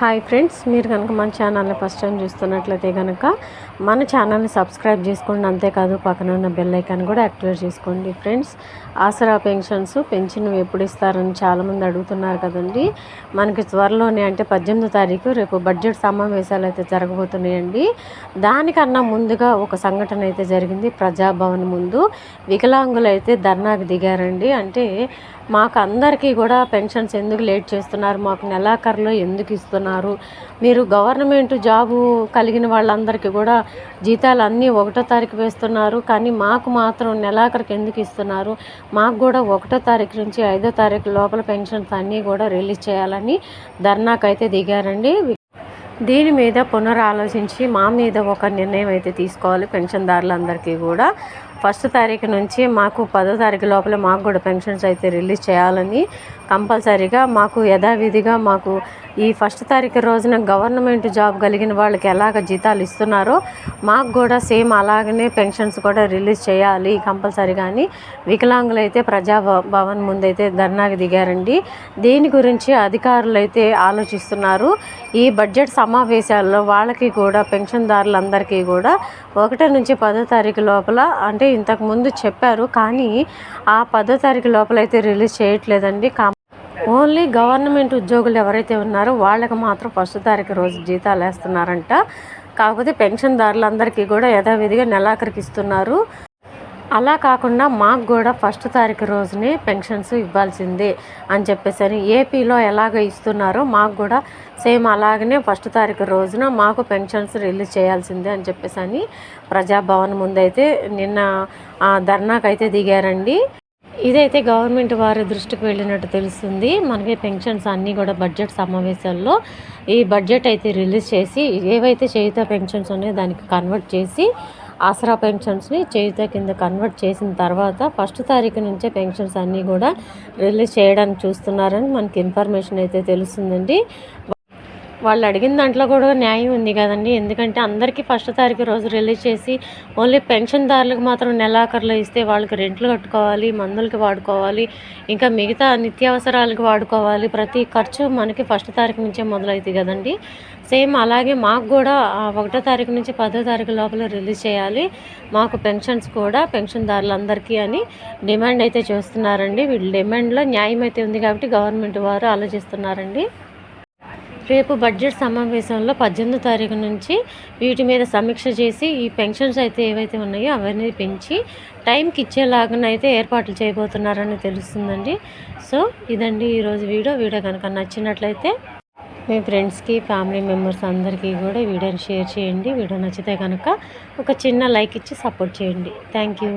Hi friends మీరు కనుక మన ఛానల్ని ఫస్ట్ టైం చూస్తున్నట్లయితే కనుక మన ఛానల్ని సబ్స్క్రైబ్ చేసుకోండి. అంతేకాదు పక్కన ఉన్న బెల్ ఐకాన్ కూడా యాక్టివేట్ చేసుకోండి ఫ్రెండ్స్. ఆసరా పెన్షన్స్ పెన్షన్ ఎప్పుడు ఇస్తారని చాలామంది అడుగుతున్నారు కదండి. మనకి త్వరలోనే అంటే పద్దెనిమిదో తారీఖు రేపు బడ్జెట్ సమావేశాలు అయితే జరగబోతున్నాయండి. దానికన్నా ముందుగా ఒక సంఘటన అయితే జరిగింది ప్రజాభవన్ ముందు. వికలాంగులు అయితే ధర్నాకు దిగారండి. అంటే మాకు అందరికీ కూడా పెన్షన్స్ ఎందుకు లేట్ చేస్తున్నారు? మాకు నెలాఖరులో ఎందుకు ఇస్తున్నారు? మీరు గవర్నమెంట్ జాబు కలిగిన వాళ్ళందరికీ కూడా జీతాలు అన్నీ ఒకటో తారీఖు వేస్తున్నారు. కానీ మాకు మాత్రం నెలాఖరికి ఎందుకు ఇస్తున్నారు? మాకు కూడా ఒకటో తారీఖు నుంచి ఐదో తారీఖు లోపల పెన్షన్స్ అన్నీ కూడా రిలీజ్ చేయాలని ధర్నాకైతే దిగారండి. దీని మీద పునరాలోచించి మా మీద ఒక నిర్ణయం అయితే తీసుకోవాలి పెన్షన్దారులందరికీ కూడా. ఫస్ట్ తారీఖు నుంచి మాకు పదో తారీఖు లోపల మాకు కూడా పెన్షన్స్ అయితే రిలీజ్ చేయాలని కంపల్సరీగా మాకు యథావిధిగా మాకు ఈ ఫస్ట్ తారీఖు రోజున గవర్నమెంట్ జాబ్ కలిగిన వాళ్ళకి ఎలాగ జీతాలు ఇస్తున్నారో మాకు కూడా సేమ్ అలాగనే పెన్షన్స్ కూడా రిలీజ్ చేయాలి కంపల్సరీగా అని వికలాంగులు అయితే ప్రజా భవన్ ముందైతే ధర్నాకి దిగారండి. దీని గురించి అధికారులు అయితే ఆలోచిస్తున్నారు. ఈ బడ్జెట్ సమావేశాల్లో వాళ్ళకి కూడా పెన్షన్దారులందరికీ కూడా ఒకటి నుంచి పదో తారీఖు లోపల అంటే ఇంతకు ముందు చెప్పారు కానీ ఆ పదో తారీఖు లోపల అయితే రిలీజ్ చేయట్లేదండి. ఓన్లీ గవర్నమెంట్ ఉద్యోగులు ఎవరైతే ఉన్నారో వాళ్ళకి మాత్రం ఫస్ట్ తారీఖు రోజు జీతాలు వేస్తున్నారంట కాకపోతే పెన్షన్దారులందరికీ కూడా యథావిధిగా నెలాఖరికి ఇస్తున్నారు అలా కాకుండా మాకు కూడా ఫస్ట్ తారీఖు రోజునే పెన్షన్స్ ఇవ్వాల్సిందే అని చెప్పేసి అని ఏపీలో ఎలాగ ఇస్తున్నారో మాకు కూడా సేమ్ అలాగనే ఫస్ట్ తారీఖు రోజున మాకు పెన్షన్స్ రిలీజ్ చేయాల్సిందే అని చెప్పేసి అని ప్రజాభవన్ ముందైతే నిన్న ధర్నాకైతే దిగారండి. ఇదైతే గవర్నమెంట్ వారి దృష్టికి వెళ్ళినట్టు తెలుస్తుంది. మనకి పెన్షన్స్ అన్నీ కూడా బడ్జెట్ సమావేశాల్లో ఈ బడ్జెట్ అయితే రిలీజ్ చేసి ఏవైతే చేయుత పెన్షన్స్ ఉన్నాయో దానికి కన్వర్ట్ చేసి ఆసరా పెన్షన్స్ని చేయుత కింద కన్వర్ట్ చేసిన తర్వాత ఫస్ట్ తారీఖు నుంచే పెన్షన్స్ అన్నీ కూడా రిలీజ్ చేయడానికి చూస్తున్నారని మనకి ఇన్ఫర్మేషన్ అయితే తెలుస్తుందండి. వాళ్ళు అడిగిన దాంట్లో కూడా న్యాయం ఉంది కదండి. ఎందుకంటే అందరికీ ఫస్ట్ తారీఖు రోజు రిలీజ్ చేసి ఓన్లీ పెన్షన్దారులకు మాత్రం నెలాఖరులో ఇస్తే వాళ్ళకి రెంట్లు కట్టుకోవాలి మందులకి వాడుకోవాలి ఇంకా మిగతా నిత్యావసరాలకు వాడుకోవాలి. ప్రతి ఖర్చు మనకి ఫస్ట్ తారీఖు నుంచే మొదలవుతుంది కదండి. సేమ్ అలాగే మాకు కూడా ఒకటో తారీఖు నుంచి పదో తారీఖు లోపల రిలీజ్ చేయాలి. మాకు పెన్షన్స్ కూడా పెన్షన్దారులందరికీ అని డిమాండ్ అయితే చేస్తున్నారండి. వీళ్ళ డిమాండ్లో న్యాయం అయితే ఉంది కాబట్టి గవర్నమెంట్ వారు ఆలోచిస్తున్నారండి. రేపు బడ్జెట్ సమావేశంలో పద్దెనిమిదో తారీఖు నుంచి వీటి మీద సమీక్ష చేసి ఈ పెన్షన్స్ అయితే ఏవైతే ఉన్నాయో అవన్నీ పెంచి టైంకి ఇచ్చేలాగానైతే ఏర్పాట్లు చేయబోతున్నారని తెలుస్తుందండి. సో ఇదండి ఈరోజు వీడియో. వీడియో కనుక నచ్చినట్లయితే మీ ఫ్రెండ్స్కి ఫ్యామిలీ మెంబర్స్ అందరికీ కూడా వీడియోని షేర్ చేయండి. వీడియో నచ్చితే కనుక ఒక చిన్న లైక్ ఇచ్చి సపోర్ట్ చేయండి. Thank you.